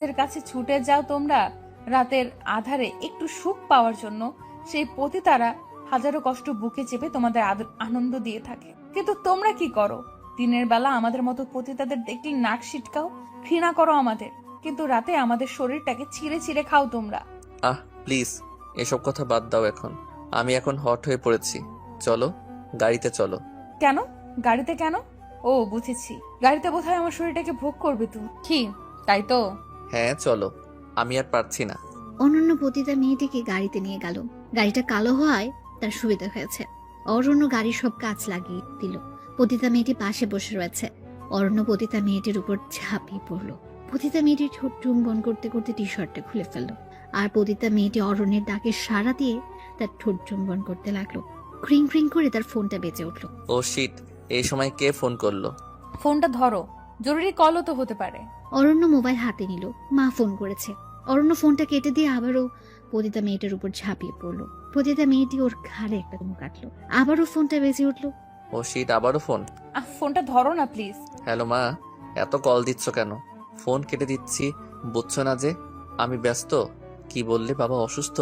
এর কাছে ছুটে যাও তোমরা। রাতের আধারে একটু সুখ পাওয়ার জন্য সেই পতিতারা হাজারো কষ্ট বুকে চেপে তোমাদের আনন্দ দিয়ে থাকে। কিন্তু তোমরা কি করো? দিনের বেলা আমাদের মতো পতিতাদের দেখলে নাক ছিটকাও ঘৃণা করো আমাদের। কিন্তু রাতে আমাদের শরীরটাকে ছিঁড়ে ছিঁড়ে খাও তোমরা। আহ প্লিজ এসব কথা বাদ দাও এখন। আমি এখন হট হয়ে পড়েছি। চলো গাড়িতে চলো। কেন? গাড়িতে কেন? ও বুঝেছি। গাড়িতে বোধহয় আমার শরীরটাকে ভোগ করবে তুমি। কি? তাই তো? হ্যাঁ চলো। আমি আর পারছি না। অনন্য পতিতা মেয়েটিকে গাড়িতে নিয়ে গেল। গাড়িটা কালো হওয়ায় তার সুবিধা হয়েছে। অরণ্য গাড়ির সব কাজ লাগিয়ে দিল। পতিতা মেয়েটি পাশে বসে রয়েছে। অরণ্য পতিতা মেয়েটির উপর ঝাঁপিয়ে পড়ল। পতিতা মেয়েটির ঠোঁট চুম্বন করতে করতে টি শার্টটা খুলে ফেলল। আর পতিতা মেয়েটি অরণ্যের ডাকে সাড়া দিয়ে তার ঠোঁট চুম্বন করতে লাগল। ক্রিং ক্রিং করে তার ফোনটা বেজে উঠল। ও শিট এই সময় কে ফোন করল? ফোনটা ধরো। জরুরি কলও তো হতে পারে। অরণ্য মোবাইল হাতে নিল। মা ফোন করেছে। অরণ্য ফোনটা কেটে দিয়ে আবারও পতিতা মেয়েটার উপর ঝাঁপিয়ে পড়ল। পতিতা মেয়েটি ওর ঘাড়ে একটা চুমু কাটলো। আবারও ফোনটা বেজে উঠল। ও শিট আবারও ফোন। আহ ফোনটা ধরো না প্লিজ হ্যালো মা এত কল দিচ্ছ কেন? ফোন কেটে দিচ্ছি বুঝছ না যে আমি ব্যস্ত। কি বললে বাবা অসুস্থ?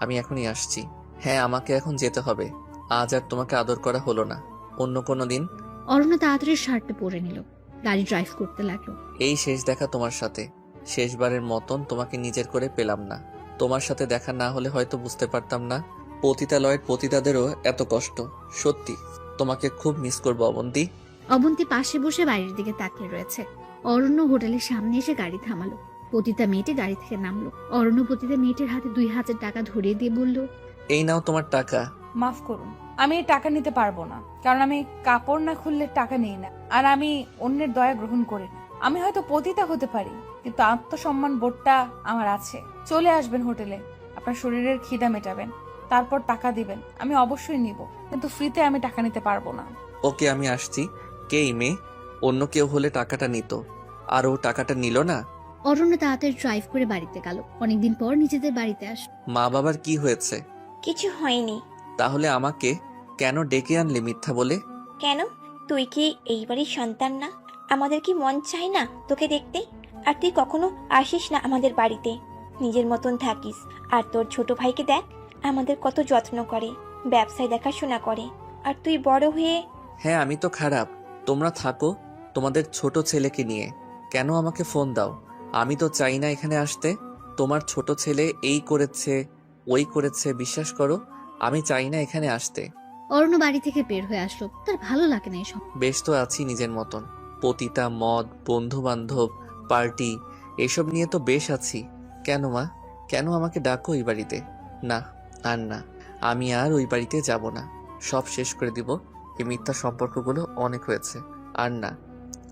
আমি এখনই আসছি। হ্যাঁ আমাকে এখন যেতে হবে। আজ আর তোমাকে আদর করা হলো না। অন্য কোনো দিন। অরণ্য তাড়াতাড়ি শার্টটা পরে নিল। গাড়ি ড্রাইভ করতে লাগল। এই শেষ দেখা তোমার সাথে। শেষবারের মতন তোমাকে নিজের করে পেলাম না। তোমার সাথে দেখা না হলে হয়তো বুঝতে পারতাম না। পতিতালয়ের পতিতাদেরও এত কষ্ট। সত্যি তোমাকে খুব মিস করব অবন্তি। অবন্তী পাশে বসে বাইরের দিকে তাকিয়ে রয়েছে। অরণ্য হোটেলের সামনে এসে গাড়ি থামালো। পতিতা মেয়েটি গাড়ি থেকে নামলো। অরণ্য পতিতা মেয়েটির হাতে দুই হাজার টাকা ধরিয়ে দিয়ে বলল এই নাও তোমার টাকা। মাফ করুন। আমি এই টাকা নিতে পারব না। কারণ আমি কাপড় না খুললে টাকা নেই না। আর আমি অন্যের দয়া গ্রহণ করি না। আমি হয়তো পতিতা হতে পারি কিন্তু আত্মসম্মান বোর্ডটা আমার আছে। চলে আসবেন হোটেলে আপনার শরীরের খিদা মেটাবেন তারপর টাকা দিবেন আমি অবশ্যই নিব। কিন্তু ফ্রিতে আমি টাকা নিতে পারব না। ওকে আমি আসছি। কে এই মেয়ে? অন্য কেউ হলে টাকাটা নিত। আর ও টাকাটা নিল না? অরণ্য তাড়াতাড়ি ড্রাইভ করে বাড়িতে গেল। অনেকদিন পর নিজেদের বাড়িতে আস মা বাবার কি হয়েছে? কিছু হয়নি। তাহলে আমাকে কেন ডেকে আনলে মিথ্যা বলে? কেন? তুই কি এই বাড়ির সন্তান না? আমাদের কি মন চায় না তোকে দেখতে? আর তুই কখনো আসিস না আমাদের বাড়িতে? নিজের মতন থাকিস। আর তোর ছোট ভাইকে দেখ আমাদের কত যত্ন করে ব্যবসায় দেখাশোনা করে। আর তুই বড় হয়ে হ্যাঁ আমি তো খারাপ। তোমরা থাকো তোমাদের ছোট ছেলেকে নিয়ে। কেন আমাকে ফোন দাও? আমি তো চাই না এখানে আসতে। তোমার ছোট ছেলে এই করেছে ওই করেছে বিশ্বাস করো আমি চাই না এখানে আসতে। অরণ্য বাড়ি থেকে বের হয়ে আসলো। তার ভালো লাগে না এসব। বেশ তো আছি নিজের মতন। পতিতা মদ বন্ধু বান্ধব পার্টি এসব নিয়ে তো বেশ আছি। কেন মা? কেন আমাকে ডাকো ওই বাড়িতে? না আর না। আমি আর ওই বাড়িতে যাব না। সব শেষ করে দিব। এই মিথ্যা সম্পর্কগুলো অনেক হয়েছে। আর না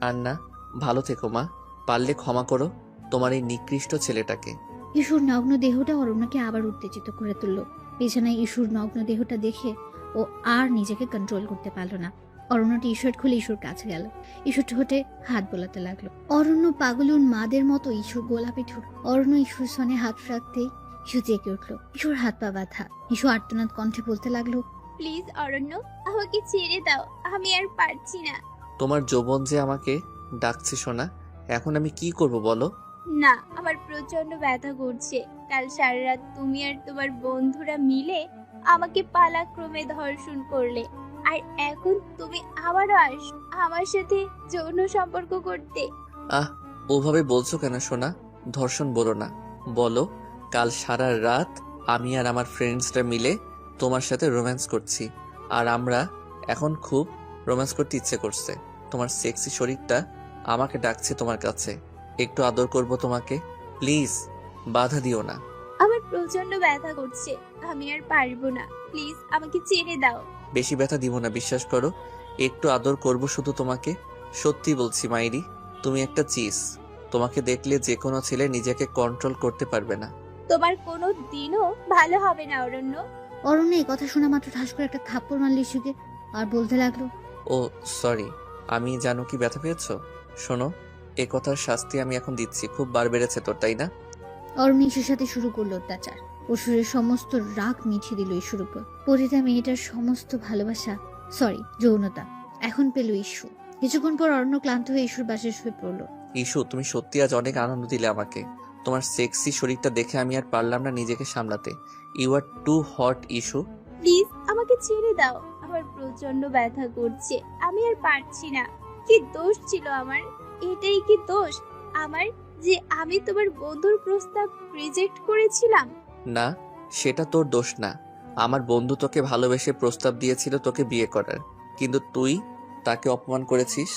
আর না ভালো থেকো মা। পারলে ক্ষমা করো তোমার এই নিকৃষ্ট ছেলেটাকে। ইসুর নগ্ন দেহটা অরণ্যকে আবার উত্তেজিত করে তুলল। বিছানায় ইসুর নগ্ন দেহটা দেখে ও আর নিজেকে কন্ট্রোল করতে পারল না। অরণ্য টি শার্ট খুলে ইসুর কাছে গেল। ইসুর ঠোঁটে হাত বোলাতে লাগল। অরণ্য পাগলুন মাদের মতো ইসুর গোলাপি ঠোঁট। অরণ্য ইসুর সনে হাত রাখতেই ইসু জেগে উঠল। ইসুর হাত পা বাঁধা। ইসু আর্তনাদ কণ্ঠে বলতে লাগল প্লিজ অরণ্য আমাকে ছেড়ে দাও। আমি আর পারছি না। তোমার যৌবন যে আমাকে ডাকছে শোনা এখন আমি কি করব বলো? না আমার প্রচণ্ড ব্যথা করছে। কাল সারা রাত তুমি আর তোমার বন্ধুরা মিলে আমাকে পালাক্রমে ধর্ষণ করলে। আর এখন তুমি আবারও আস আমার সাথে যৌন সম্পর্ক করতে। আহ, ওভাবে বলছো কেন সোনা? ধর্ষণ বলো না। বলো, কাল সারা রাত আমি আর আমার ফ্রেন্ডসরা মিলে তোমার সাথে রোম্যান্স করছি। আর আমরা এখন খুব রোম্যান্স করতে ইচ্ছে করছে। তোমার সেক্সি শরীরটা আমাকে ডাকছে তোমার কাছে। একটু আদর করব তোমাকে। প্লিজ বাধা দিও না। প্রচণ্ড ব্যথা করছে। আমি আর পারব না। প্লিজ আমাকে ছেড়ে দাও। বেশি ব্যথা দিব না বিশ্বাস করো। একটু আদর করব শুধু তোমাকে। সত্যি বলছি মাইরি তুমি একটা চিজ তোমাকে দেখলে যে কোনো ছেলে নিজেকে কন্ট্রোল করতে পারবে না। তোমার কোনো দিনও ভালো হবে না অরণ্য। অরণ্য এই কথা শোনা মাত্র ঠাস করে একটা থাপ্পড় মারল ইসুকে আর বলতে লাগল ও সরি আমি জানো কি ব্যথা পেয়েছ? শোনো এ কথার শাস্তি আমি এখন দিচ্ছি। খুব বার বেড়েছে তোর তাই না? অরণ্য ইসুর সাথে শুরু করল অত্যাচার। অসুরের সমস্ত রাগ মিঠিয়ে দিল ইসুর উপর। পরিতা মেয়েটার সমস্ত ভালোবাসা সরি যৌনতা এখন পেল ইস্যু কিছুক্ষণ পর অরণ্য ক্লান্ত হয়ে ঈশ্বর বাসে শুয়ে পড়ল। ইস্যু তুমি সত্যি আজ অনেক আনন্দ দিলে আমাকে। তোমার সেক্সি শরীরটা দেখে আমি আর পারলাম না নিজেকে সামলাতে। You are too hot issue please আমাকে ছেড়ে দাও। আমার প্রচণ্ড ব্যথা করছে। আমি আর পারছি না। কি দোষ ছিল আমার? এটাই কি দোষ? আমার যে আমি তোমার বন্ধুর প্রস্তাব রিজেক্ট করেছিলাম। না, সেটা তোর দোষ না। আমার বন্ধু তোকে ভালোবেসে প্রস্তাব দিয়েছিল তোকে বিয়ে করার। কিন্তু তুই তাকে অপমান করেছিস,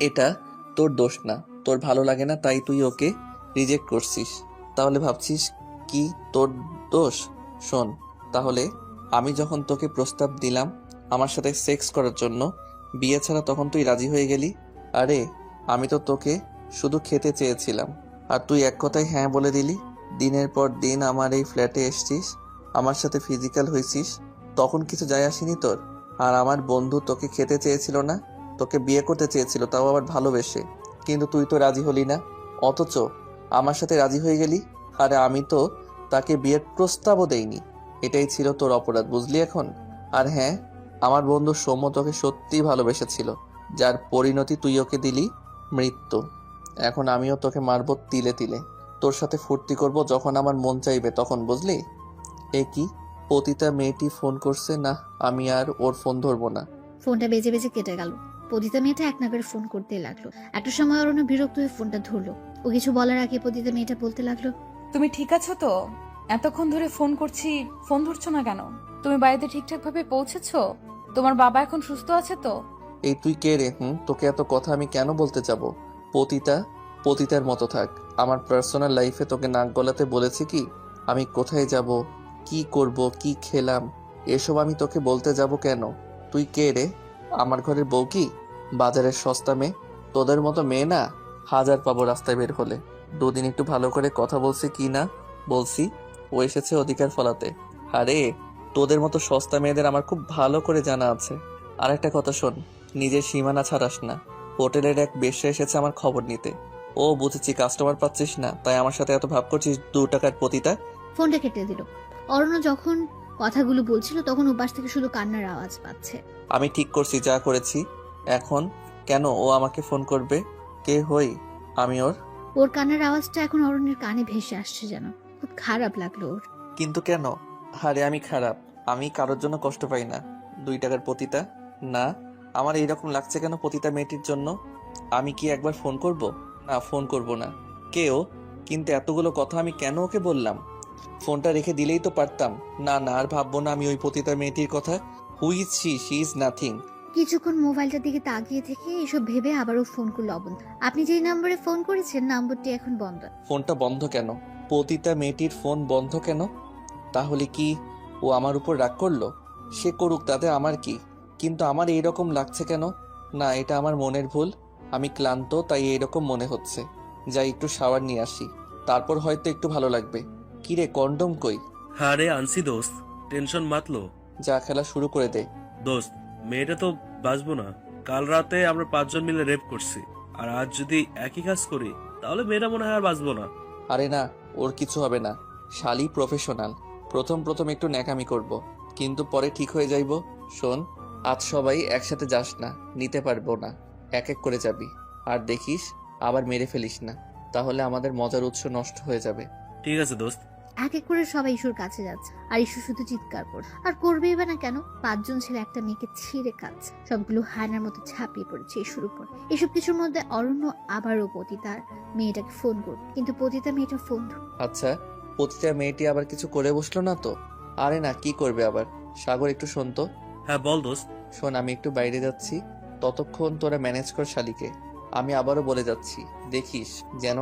এটা তোর দোষ না। তোর ভালো লাগে না, তাই তুই ওকে রিজেক্ট করছিস। তাহলে ভাবছিস কি তোর দোষ? শোন, তাহলে আমি যখন তোকে প্রস্তাব দিলাম আমার সাথে সেক্স করার জন্য, বিয়ে ছাড়া তখন তুই রাজি হয়ে গেলি? আরে, আমি তো তোকে শুধু খেতে চেয়েছিলাম। আর তুই এক কথায় হ্যাঁ বলে দিলি। দিনের পর দিন আমার এই ফ্ল্যাটে এসছিস, আমার সাথে ফিজিক্যাল হয়েছিস, তখন কিছু যায় আসেনি তোর। আর আমার বন্ধু তোকে খেতে চেয়েছিল না, তোকে বিয়ে করতে চেয়েছিল, তাও আবার ভালোবেসে। কিন্তু তুই তো রাজি হলি না। অথচ আমার সাথে রাজি হয়ে গেলি, আর আমি তো তাকে বিয়ের প্রস্তাবও দেইনি। এটাই ছিল তোর অপরাধ, বুঝলি এখন? আর হ্যাঁ আমার বন্ধু সৌম্য তোকে সত্যিই ভালোবেসেছিল, যার পরিণতি তুই ওকে দিলি, মৃত্যু। এখন আমিও তোকে মারবো তিলে তিলে। তোর সাথে ফুর্তি করব যখন আমার মন চাইবে তখন বুঝলি? এ কি? পতিতা মেয়েটি ফোন করছে না আমি আর ওর ফোন ধরবো না। ফোনটা বেজে বেজে কেটে গেল। পতিতা মেয়েটা এক নাগারে ফোন করতেই লাগল। একটা সময় অরণ্য বিরক্ত হয়ে ফোনটা ধরলো। ও কিছু বলার আগে পতিতা মেয়েটা বলতে লাগল তুমি ঠিক আছো তো? এতক্ষণ ধরে ফোন করছি ফোন ধরছো না কেন? তুমি বাড়িতে ঠিকঠাক ভাবে পৌঁছেছো? তোমার বাবা এখন সুস্থ আছে তো? এই তুই কে রে হুম? তোকে এত কথা আমি কেন বলতে যাব? পতিতা, পতিতার মতো থাক। আমার পার্সোনাল লাইফে তোকে নাক গলাতে বলেছি কি? আমি কোথায় যাব? কি করব? কি খেলাম? এসব আমি তোকে বলতে যাব কেন? তুই কে রে? আমার ঘরের বউ কি? বাজারের সস্তা মেয়ে? তোদের মতো মেয়ে না? হাজার পাবো রাস্তায় বের হলে। দুদিন একটু ভালো করে কথা বলছি কি না? বলছি, ও এসেছে অধিকার ফলাতে। আরে, তোদের মতো সস্তা মেয়েদের আমার খুব ভালো করে জানা আছে। আর একটা কথা শোন, নিজের সীমানা ছাড়াস না। হোটেলের এক বেশ্যা এসেছে আমার খবর নিতে। ও বুঝেছি কাস্টমার পাচ্ছিস না তাই আমার সাথে এত ভাব করছিস দু টাকার পতিতা? ফোনটা কেটে দিল। অরণ্য যখন কথাগুলো বলছিল তখন উপাস থেকে শুধু কান্নার আওয়াজ পাচ্ছে। আমি ঠিক করছি যা করেছি। এখন কেন ও আমাকে ফোন করবে? কে হই? আমি ওর? ওর কান্নার আওয়াজটা এখন অরণ্যের কানে ভেসে আসছে যেন। খুব খারাপ লাগল ওর। কিন্তু কেন? আরে আমি খারাপ। আমি কারোর জন্য কষ্ট পাই না। দুই টাকার পতিতা? না। আমার এইরকম লাগছে কেন পতিতা মেয়েটির জন্য? আমি কি একবার ফোন করব? না ফোন করব না। কেও কিন্তু এতগুলো কথা আমি কেন ওকে বললাম? ফোনটা রেখে দিলেই তো পারতাম। না না আর ভাববো না আমি ওই পতিতা মেয়েটির কথা। Who is she she is nothing কিছুক্ষণ মোবাইলটার দিকে তাকিয়ে থেকে এসব ভেবে আবারও ফোন করল অবন্ত। আপনি যেই নম্বরে ফোন করেছেন নম্বরটি এখন বন্ধ। ফোনটা বন্ধ কেন? পতিতা মেয়েটির ফোন বন্ধ কেন? তাহলে কি ও আমার উপর রাগ করল? সে করুক তাতে আমার কি? কিন্তু আমার এইরকম লাগছে কেন? না এটা আমার মনের ভুল। আমি ক্লান্ত তাই এইরকম মনে হচ্ছে। যাই একটু শাওয়ার নিয়ে আসি। তারপর হয়তো একটু ভালো লাগবে। কিরে কন্ডম কই? হ্যাঁ রে আনছি দোস্ত। টেনশন মাতলো যা খেলা শুরু করে দে। দোস্ত মেয়েটা তো বাঁচবো না। কাল রাতে আমরা পাঁচজন মিলে রেপ করছি। আর আজ যদি একই কাজ করি তাহলে মেয়েটা মনে হয় আর বাঁচবো না। আরে না ওর কিছু হবে না। শালি প্রফেশনাল প্রথম প্রথম একটু ন্যাকামি করব। কিন্তু পরে ঠিক হয়ে যাইব। শোন আজ সবাই একসাথে যাস না নিতে পারব না এক এক করে যাবি। আর দেখিস আবার মেরে ফেলিস না তাহলে আমাদের মজার উৎস নষ্ট হয়ে যাবে। ঠিক আছে দোস্ত। এক এক করে সবাই ইস্যুর কাছে যাচ্ছে আর ইস্যু শুধু চিৎকার করছে। আর করবেই বা না কেন? পাঁচজন ছেলে একটা মেয়েকে ছিঁড়ে খাচ্ছে সবগুলো হায়নার মতো ঝাঁপিয়ে পড়েছে ইস্যুর উপর। এসব কিছুর মধ্যে অরণ্য আবারও পতিতার মেয়েটাকে ফোন করবে কিন্তু পতিতা মেয়েটা ফোন আচ্ছা প্রতিটা মেয়েটি আবার কিছু করে বসল না তো? আরে না কি করবে আবার? সাগর একটু শোন তো। হ্যাঁ বল দোস্ত। শোন আমি একটু বাইরে যাচ্ছি। ততক্ষণ তোরা ম্যানেজ কর শালিকে। আমি আবারও বলে যাচ্ছি দেখিস যেন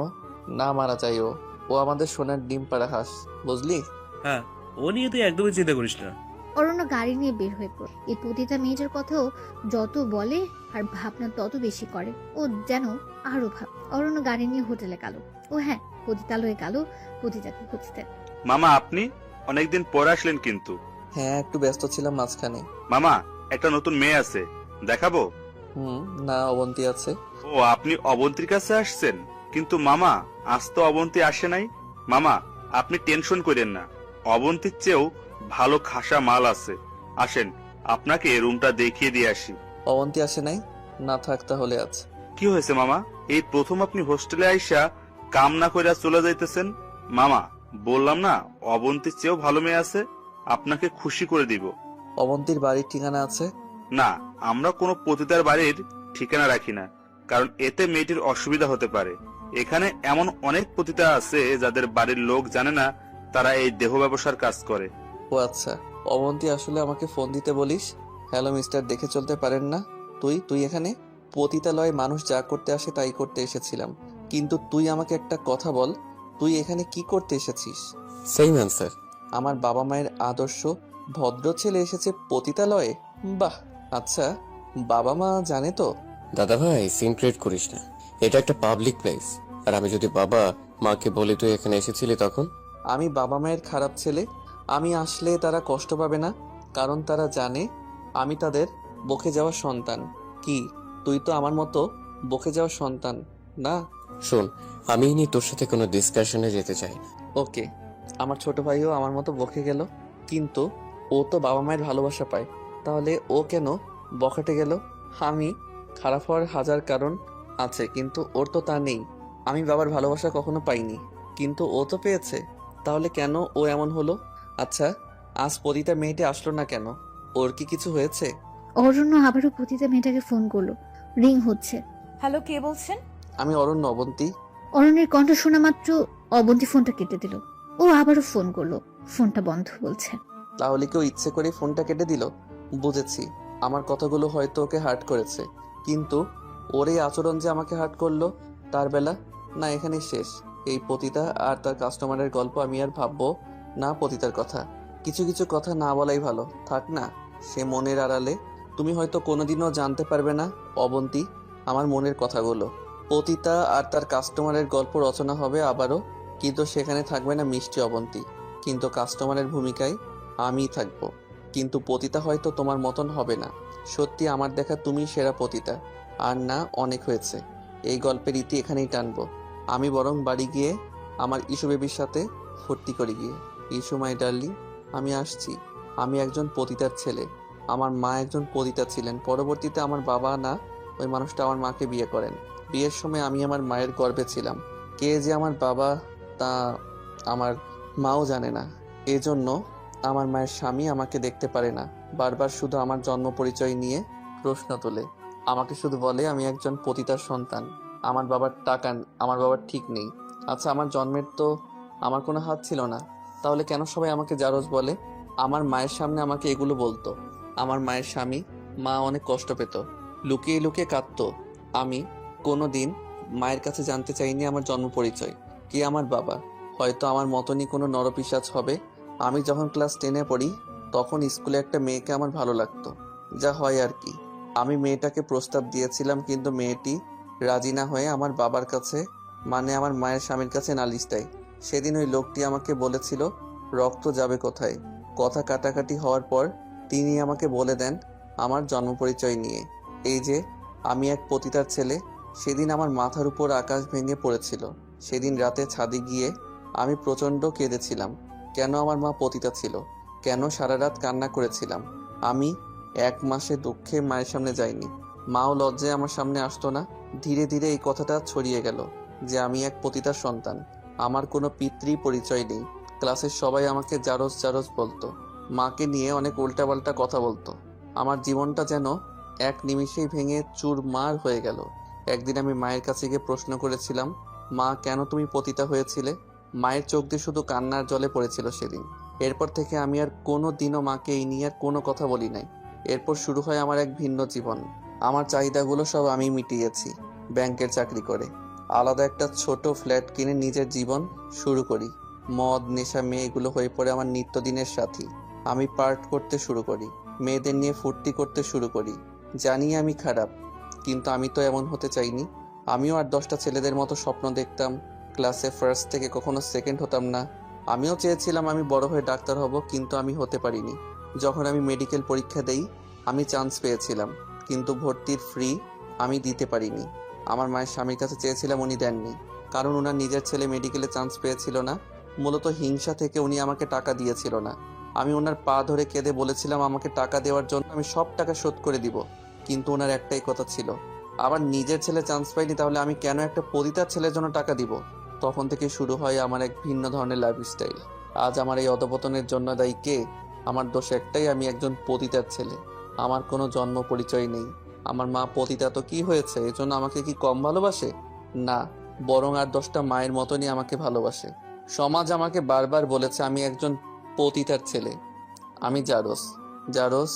না মারা যায় ও। ও আমাদের সোনার ডিম পাড়া হাঁস বুঝলি? হ্যাঁ ও নিয়ে তুই একদমই চিন্তা করিস না। অরণ্য গাড়ি নিয়ে বের হয়ে পড়ে। এই পতিতা মেয়েটার কথাও যত বলে আর ভাবনা তত বেশি করে। ও যেন আরও ভাব অরণ্য গাড়ি নিয়ে হোটেলে গেল। ও হ্যাঁ পতিতালয়ে গেল পতিতাকে খুঁজতে মামা আপনি অনেকদিন পর আসলেন কিন্তু। হ্যাঁ একটু ব্যস্ত ছিলাম মাঝখানে। মামা একটা নতুন মেয়ে আছে। দেখাবো? হুম না অবন্তি আছে। ও আপনি অবন্তীর কাছে আসছেন? কিন্তু মামা আজ তো অবন্তী আসে নাই। মামা আপনি টেনশন করেন না। অবন্তীর চেয়েও ভালো খাসা মাল আছে। আসেন আপনাকে রুমটা দেখিয়ে দিয়ে আসি। অবন্তি আসে নাই? না থাক তাহলে আছে কি হয়েছে মামা? এই প্রথম আপনি হোস্টেলে আইসা কাম না কইরা চলে যাইতেছেন? মামা বললাম না অবন্তীর চেয়েও ভালো মেয়ে আছে। আপনাকে খুশি করে দিব। অবন্তীর বাড়ির ঠিকানা আছে? না আমরা কোনো পতিতার বাড়ির ঠিকানা রাখি না কারণ এতে মেয়েটির অসুবিধা হতে পারে। এখানে এমন অনেক পতিতা আছে যাদের বাড়ির লোক জানে না তারা এই দেহ ব্যবসার কাজ করে। ও আচ্ছা অবন্তী আসলে আমাকে ফোন দিতে বলিস? হ্যালো মিস্টার দেখে চলতে পারেন না? তুই তুই এখানে? পতিতালয়ে মানুষ যা করতে আসে তাই করতে এসেছিলাম। কিন্তু তুই আমাকে একটা কথা বল তুই এখানে কি করতে এসেছিস? সেম অ্যান্সার আমার বাবা মায়ের আদর্শ ভদ্র ছেলে এসেছে পতিতালয়ে? বাহ আচ্ছা বাবা মা জানে তো। দাদা ভাই সিন ক্রিয়েট করিস না। এটা একটা পাবলিক প্লেস আর আমি যদি বাবা মাকে বলি তুই এখানে এসেছিলি তখন? আমি বাবা মায়ের খারাপ ছেলে। আমি আসলে তারা কষ্ট পাবে না কারণ তারা জানে আমি তাদের বকে যাওয়া সন্তান। কি তুই তো আমার মতো বকে যাওয়া সন্তান না? শোন আমি নি তোর সাথে কোনো ডিসকাশনে যেতে চাই না। ওকে আমার ছোট ভাইও আমার মতো বকে গেল কিন্তু ও তো বাবা মায়ের ভালোবাসা পায়। তাহলে ও কেন বকাটে গেল? আমি খারাপ হওয়ার হাজার কারণ আছে কিন্তু ওর তো তা নেই। আমি বাবার ভালোবাসা কখনো পাইনি কিন্তু ও তো পেয়েছে। তাহলে কেন ও এমন হলো? আচ্ছা আজ পদিতা মেয়েটি আসলো না কেন? ওর কি কিছু হয়েছে? অরণ্য আবারও পতিতা মেয়েটাকে ফোন করল। রিং হচ্ছে। হ্যালো কে বলছেন? আমি অরণ্য অবন্তী। অরণ্যের কণ্ঠ শোনা মাত্র অবন্তী ফোনটা কেটে দিল। ও আবারও ফোন করল। ফোনটা বন্ধ বলছে তাহলে কেউ ইচ্ছে করে ফোনটা কেটে দিল? বুঝেছি। আমার কথাগুলো হয়তো ওকে হার্ট করেছে। কিন্তু ওর এই আচরণ যে আমাকে হার্ট করল, তার বেলা? না এখানে শেষ। এই পতিতা আর তার কাস্টমারের গল্প আমি আর ভাববো না পতিতার কথা। কিছু কিছু কথা না বলাই ভালো। থাক না, সে মনের আড়ালে। তুমি হয়তো কোনোদিনও জানতে পারবে না, অবন্তি, আমার মনের কথাগুলো। পতিতা আর তার কাস্টমারের গল্প রচনা হবে আবারও, কিন্তু সেখানে থাকবে না মিষ্টি অবন্তি। কিন্তু কাস্টমারের ভূমিকায় আমিই থাকব। কিন্তু পতিতা হয়তো তোমার মতন হবে না। সত্যি আমার দেখা তুমি সেরা পতিতা। আর না, অনেক হয়েছে। এই গল্পের ইতি এখানেই টানবো। আমি বরং বাড়ি গিয়ে আমার ইস্যু বেবির সাথে ফুর্তি করি গিয়ে। ইস্যু মাই ডার্লিং, আমি আসছি। আমি একজন পতিতার ছেলে। আমার মা একজন পতিতা ছিলেন। পরবর্তীতে আমার বাবা না, ওই মানুষটা আমার মাকে বিয়ে করেন। বিয়ের সময় আমি আমার মায়ের গর্ভে ছিলাম। কে যে আমার বাবা তা আমার মাও জানে না। এজন্য আমার মায়ের স্বামী আমাকে দেখতে পারে না। বারবার শুধু আমার জন্ম পরিচয় নিয়ে প্রশ্ন তোলে। আমাকে শুধু বলে, আমি একজন পতিতার সন্তান। আমার বাবার টাকা, আমার বাবার ঠিক নেই। আচ্ছা আমার জন্মের তো আমার কোনো হাত ছিল না। তাহলে কেন সবাই আমাকে জারজ বলে? আমার মায়ের সামনে আমাকে এগুলো বলতো। আমার মায়ের স্বামী, মা অনেক কষ্ট পেত। লুকিয়ে লুকিয়ে কাঁদতো। আমি কোনো দিন মায়ের কাছে জানতে চাইনি আমার জন্ম পরিচয়। কে আমার বাবা? হয়তো আমার মতনই কোনো নরপিসাচ হবে আমি যখন ক্লাস টেনে পড়ি, তখন স্কুলে একটা মেয়েকে আমার ভালো লাগতো। যা হয় আর কি। আমি মেয়েটাকে প্রস্তাব দিয়েছিলাম, কিন্তু মেয়েটি রাজি না হয়ে আমার বাবার কাছে মানে আমার মায়ের স্বামীর কাছে নালিশ দেয়। সেদিন ওই লোকটি আমাকে বলেছিল, রক্ত যাবে কোথায়? কথা কাটাকাটি হওয়ার পর তিনি আমাকে বলে দেন, আমার জন্ম পরিচয় নিয়ে। এই যে, আমি এক পতিতার ছেলে, সেদিন আমার মাথার উপর আকাশ ভেঙে পড়েছিল। সেদিন রাতে ছাদে গিয়ে আমি প্রচণ্ড কেঁদেছিলাম। কেন আমার মা পতিতা ছিল? কেন সারা রাত কান্না করেছিলাম? আমি এক মাসে দুঃখে মায়ের সামনে যাইনি। মাও লজ্জায় আমার সামনে আসতো না। ধীরে ধীরে এই কথাটা ছড়িয়ে গেল যে আমি এক পতিতার সন্তান। আমার কোনো পিতৃ পরিচয় নেই। ক্লাসের সবাই আমাকে জারজ জারজ বলতো। মাকে নিয়ে অনেক উল্টাপাল্টা কথা বলতো। আমার জীবনটা যেন এক নিমিষেই ভেঙে চুরমার হয়ে গেল। একদিন আমি মায়ের কাছে গিয়ে প্রশ্ন করেছিলাম, মা, কেন তুমি পতিতা হয়েছিলে? মায়ের চোখ দিয়ে শুধু কান্নার জলে পড়েছিল সেদিন। এরপর থেকে আমি আর কোনো দিনও মাকে এই নিয়ে আর কোনো কথা বলি নাই। এরপর শুরু হয় আমার এক ভিন্ন জীবন। আমার চাহিদাগুলো সব আমি মিটিয়েছি, ব্যাংকের চাকরি করে। আলাদা একটা ছোট ফ্ল্যাট কিনে নিজের জীবন শুরু করি। মদ, নেশা মেয়ে এগুলো হয়ে পড়ে আমার নিত্যদিনের সাথী। আমি পার্ট করতে শুরু করি, মেয়েদের নিয়ে ফুর্তি করতে শুরু করি। জানি আমি খারাপ, কিন্তু আমি তো এমন হতে চাইনি। আমিও আর দশটা ছেলেদের মতো স্বপ্ন দেখতাম ক্লাসে ফার্স্ট থেকে কখনো সেকেন্ড হতাম না। আমিও চেয়েছিলাম আমি বড় হয়ে ডাক্তার হব, কিন্তু আমি হতে পারিনি। যখন আমি মেডিকেল পরীক্ষা দেই, আমি চান্স পেয়েছিলাম, কিন্তু ভর্তির ফ্রি আমি দিতে পারিনি। আমার মায়ের স্বামীর কাছে চেয়েছিলাম উনি দেননি, কারণ ওনার নিজের ছেলে মেডিকেলে চান্স পেয়েছিল না। মূলত হিংসা থেকে উনি আমাকে টাকা দিয়েছিল না। আমি ওনার পা ধরে কেঁদে বলেছিলাম, আমাকে টাকা দেওয়ার জন্য আমি সব টাকা শোধ করে দিব। কিন্তু ওনার একটাই কথা ছিল, আবার নিজের ছেলে চান্স পাইনি, তাহলে আমি কেন একটা পতিতার ছেলের জন্য টাকা দিব? তখন থেকে শুরু হয় আমার এক ভিন্ন ধরনের লাইফস্টাইল আজ আমার এই অধপতনের জন্য দায়ী কে? আমার দোষ একটাই, আমি একজন পতিতার ছেলে। আমার কোনো জন্ম পরিচয় নেই। আমার মা পতিতা তো কি হয়েছে? এজন্য আমাকে কি কম ভালোবাসে? না, বরং আর দশটা মায়ের মতনই আমাকে ভালোবাসে। সমাজ আমাকে বারবার বলেছে, আমি একজন পতিতার ছেলে। আমি জারস জারস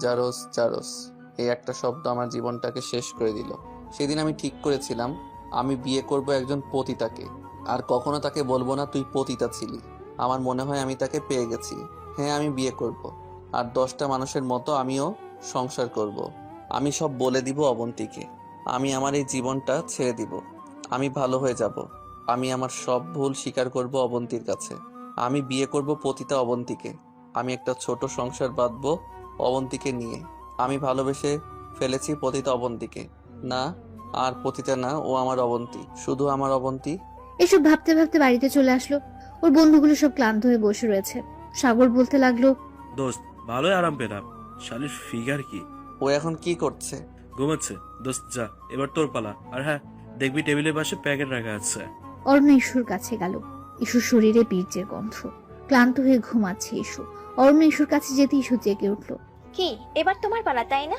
জারস জারস। এই একটা শব্দ আমার জীবনটাকে শেষ করে দিল। সেদিন আমি ঠিক করেছিলাম, আমি বিয়ে করব একজন পতিতাকে। আর কখনো তাকে বলব না তুই পতিতা ছিলি। আমার মনে হয় আমি তাকে পেয়ে গেছি। হ্যাঁ আমি বিয়ে করব। আর দশটা মানুষের মতো আমিও সংসার করব। আমি সব বলে দিব অবন্তীকে। আমি আমার এই জীবনটা ছেড়ে দিব। আমি ভালো হয়ে যাব। আমি আমার সব ভুল স্বীকার করব অবন্তীর কাছে। আমি বিয়ে করব পতিতা অবন্তীকে। আমি একটা ছোট সংসার বাঁধবো অবন্তীকে নিয়ে। আমি ভালোবেসে ফেলেছি পতিতা অবন্তীকে। না, আর পতিতা না, ও আমার অবন্তী। শুধু আমার অবন্তী এসব ভাবতে ভাবতে বাড়িতে চলে আসলো। ওর বন্ধুগুলো সব ক্লান্ত হয়ে বসে রয়েছে। সাগর বলতে লাগল দোস্ত ভালোই আরাম পেলাম। শালির ফিগার কি? ও এখন কি করছে? ঘুমাচ্ছে। দোস্ত যা এবার তোর পালা। আর হ্যাঁ দেখবি টেবিলের পাশে প্যাকেট রাখা আছে। অরণ্য ইস্যুর কাছে গেল। ইস্যুর শরীরে বীর্যের গন্ধ। ক্লান্ত হয়ে ঘুমাচ্ছে ইস্যু অরণ্য ইস্যুর কাছে যেতে ইস্যু জেগে উঠল। কি এবার তোমার পালা তাই না?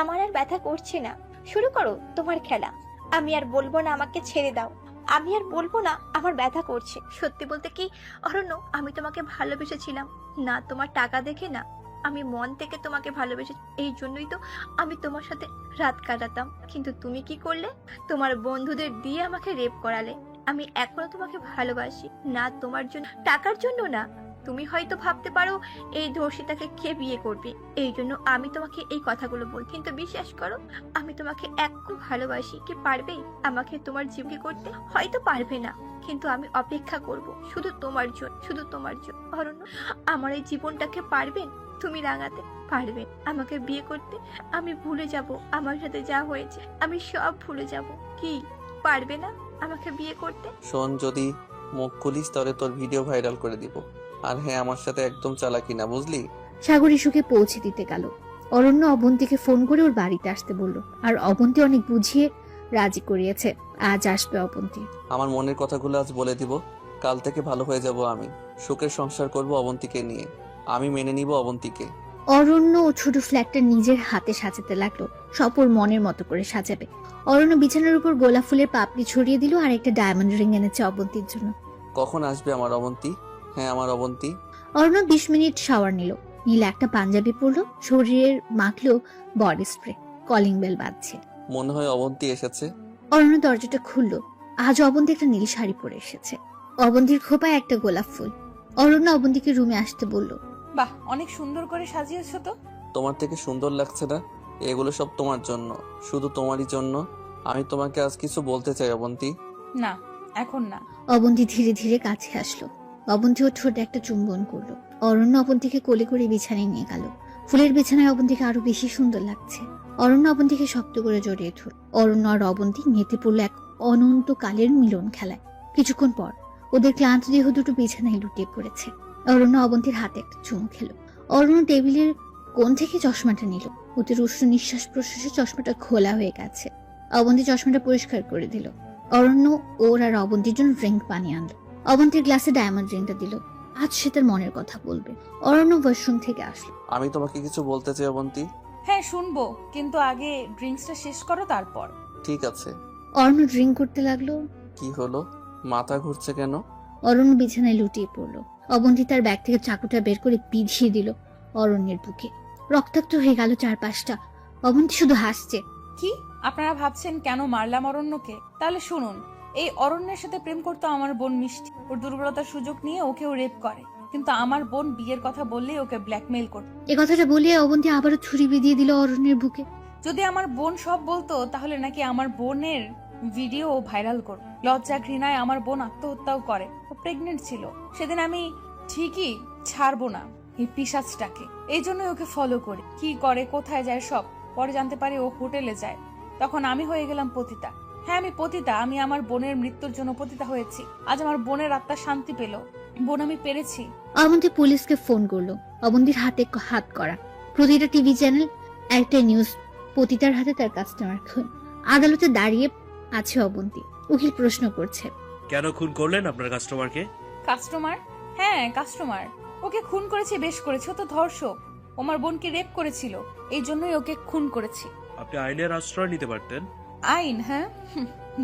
আমার আর ব্যথা করছে না। শুরু করো তোমার খেলা। আমি আর বলব না আমাকে ছেড়ে দাও। আমি আর বলব না, আমার ব্যথা করছে। সত্যি বলতে কি, অরণ্য, আমি তোমাকে ভালোবেসেছিলাম। না, তোমার টাকা দেখে না, আমি মন থেকে তোমাকে ভালোবেসে, এই জন্যই তো আমি তোমার সাথে রাত কাটাতাম। কিন্তু তুমি কি করলে? তোমার বন্ধুদের দিয়ে আমাকে রেপ করালে। আমি এখনও তোমাকে ভালোবাসি। না, তোমার জন্য, টাকার জন্য না তুমি হয়তো ভাবতে পারো এই ধর্ষিতাকে কে বিয়ে করবে। এই জন্য আমি তোমাকে এই কথাগুলো বল। কিন্তু বিশ্বাস করো, আমি তোমাকে এক খুব ভালোবাসি। কি পারবে? আমাকে তোমার জীবকে করতে হয়তো পারবে না। কিন্তু আমি অপেক্ষা করব শুধু তোমার জন্য, শুধু তোমার জন্য। অরণ্য আমার এই জীবনটাকে পারবেন তুমি রাঙাতে পারবে। আমাকে বিয়ে করতে আমি ভুলে যাব। আমার সাথে যা হয়েছে আমি সব ভুলে যাব। কি? পারবে না আমাকে বিয়ে করতে? শোন, যদি মুখ খুলিস, তাহলে তোর ভিডিও ভাইরাল করে দিব। আর হ্যাঁ আমার সাথে একদম চালাকি না বুঝলি? সাগর ইস্যুকে পৌঁছে দিতে গেল। অরণ্য অবন্তীকে ফোন করে ওর বাড়িতে আসতে বলল। আর অবন্তী অনেক বুঝিয়ে রাজি করিয়েছে। আজ আসবে অবন্তী। আমার মনের কথাগুলো আজ বলে দিব। কাল থেকে ভালো হয়ে যাব আমি। সুখের সংসার করব অবন্তীকে নিয়ে। আমি মেনে নিব অবন্তীকে। অরণ্য ও ছোট ফ্ল্যাটটা নিজের হাতে সাজাতে লাগল। সব ওর মনের মতো করে সাজাবে। অরণ্য বিছানার উপর গোলাপ ফুলের পাপড়ি ছড়িয়ে দিল আর একটা ডায়মন্ড রিং এনেছে অবন্তীর জন্য। কখন আসবে আমার অবন্তী? হ্যাঁ আমার অবন্তী। অরণ্য বিশ মিনিট শাওয়ার নিল। নীলা একটা পাঞ্জাবি পরলো শরীরের মাখলো বডি স্প্রে কলিং বেল বাজছে। মনে হয় অবন্তী এসেছে। অরণ্য দরজাটা খুললো। আজ অবন্তী একটা নীল শাড়ি পরে এসেছে। অবন্তীর খোপায় একটা গোলাপ ফুল। অরণ্য অবন্তীকে রুমে আসতে বলল বাহ অনেক সুন্দর করে সাজিয়েছো তো। তোমার থেকে সুন্দর লাগছে না? এগুলো সব তোমার জন্য শুধু তোমারই জন্য। আমি তোমাকে আজ কিছু বলতে চাই অবন্তী। না এখন না। অবন্তী ধীরে ধীরে কাছে আসলো। অবন্তী ওর ঠোঁটে একটা চুম্বন করল। অরণ্য অবন্তীকে কোলে করে বিছানায় নিয়ে গেল। ফুলের বিছানায় অবন্তীকে আরও বেশি সুন্দর লাগছে। অরণ্য অবন্তীকে শক্ত করে জড়িয়ে ধরল। অরণ্য আর অবন্তী মেতে পড়ল এক অনন্তকালের মিলন খেলায়। কিছুক্ষণ পর ওদের ক্লান্ত দেহ দুটো বিছানায় লুটিয়ে পড়েছে। অরণ্য অবন্তীর হাতে একটা চুমু খেলো। অরণ্য টেবিলের কোণ থেকে চশমাটা নিল। ওদের উষ্ণ নিঃশ্বাস প্রশ্বাসে চশমাটা খোলা হয়ে গেছে। অবন্তী চশমাটা পরিষ্কার করে দিল। অরণ্য ওর আর অবন্তীর জন্য ড্রিঙ্ক পানি আনলো। অবন্তীর গ্লাসে ডায়মন্ড ড্রিঙ্কটা দিল। আজ সে তার মনের কথা বলবে। অরণ্য ওয়াশরুম থেকে আসলো। আমি তোমাকে কিছু বলতে চাই অবন্তী? হ্যাঁ শুনব। কিন্তু আগে ড্রিঙ্কসটা শেষ করো তারপর। ঠিক আছে। অরণ্য ড্রিঙ্ক করতে লাগল। কি হলো? মাথা ঘুরছে কেন? অরণ্য বিছানায় লুটিয়ে পড়ল। অবন্তী তার ব্যাগ থেকে চাকুটা বের করে বিধিয়ে দিল অরণ্যের বুকে। রক্তাক্ত হয়ে গেল চারপাশটা। অবন্তী শুধু হাসছে। কি? আপনারা ভাবছেন কেন মারলাম অরণ্যকে? তাহলে শুনুন। এই অরণ্যের সাথে প্রেম করতো আমার বোন মিষ্টি। ওর দুর্বলতার সুযোগ নিয়ে ওকেও রেপ করে। কিন্তু আমার বোন বিয়ের কথা বললে ওকে ব্ল্যাকমেইল করত। এ কথাটা বলে অবন্তী আবারও ছুরি বিধিয়ে দিল অরণ্যের বুকে। যদি আমার বোন সব বলতো তাহলে নাকি আমার বোনের ভিডিও ভাইরাল করত। লজ্জা ঘৃণায় আমার বোন আত্মহত্যাও করে। ও প্রেগনেন্ট ছিল। সেদিন আমি ঠিকই ছাড়বো না এই পিসাজটাকে এই জন্যই ওকে ফলো করি। কি করে কোথায় যায় সব? পরে জানতে পারি ও হোটেলে যায়। তখন আমি হয়ে গেলাম পতিতা। হ্যাঁ আমি পতিতা। আমি আমার বোনের মৃত্যুর জন্য পতিতা হয়েছি। আজ আমার বোনের আত্মা শান্তি পেল। বোন আমি পেরেছি। অবন্তী পুলিশকে ফোন করল। অবন্তীর হাতে হাত করা। প্রতিটা টিভি চ্যানেল একটা নিউজ পতিতার হাতে তার কাস্টমার খুন আদালতে দাঁড়িয়ে আছে অবন্তী। উকিল প্রশ্ন করছে। কেন খুন করলেন আপনার কাস্টমারকে কাস্টমার? হ্যাঁ কাস্টমার। ওকে খুন করেছে বেশ করেছে। ও তো ধর্ষক। ওমার বোনকে রেপ করেছিল। এই জন্যই ওকে খুন করেছি। আপনি আইনের আশ্রয় নিতে পারতেন। আইন হ্যাঁ?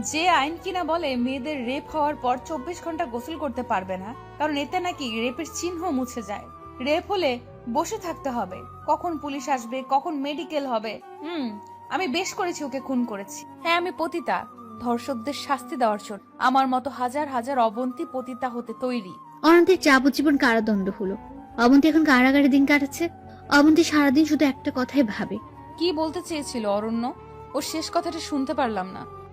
যে আইন কিনা বলে মেয়েদের রেপ হওয়ার পর চব্বিশ ঘণ্টা গোসল করতে পারবে না কারণ এতে নাকি রেপের চিহ্ন মুছে যায়। রেপ হলে বসে থাকতে হবে কখন পুলিশ আসবে কখন মেডিকেল হবে। হুম আমি বেশ করেছি ওকে খুন করেছি। হ্যাঁ আমি পতিতা ধর্ষকদের শাস্তি দেওয়ার জন্য। আমার মতো হাজার হাজার অবন্তি পতিতা হতে তৈরি। অনন্তের যাবজ্জীবন কারাদণ্ড হলো। অবন্তী এখন কারাগারে দিন কাটাচ্ছে। অবন্তী সারাদিন শুধু একটা কথাই ভাবে। কি বলতে চেয়েছিল অরণ্য? ওর শেষ কথাটা শুনতে পারলাম না।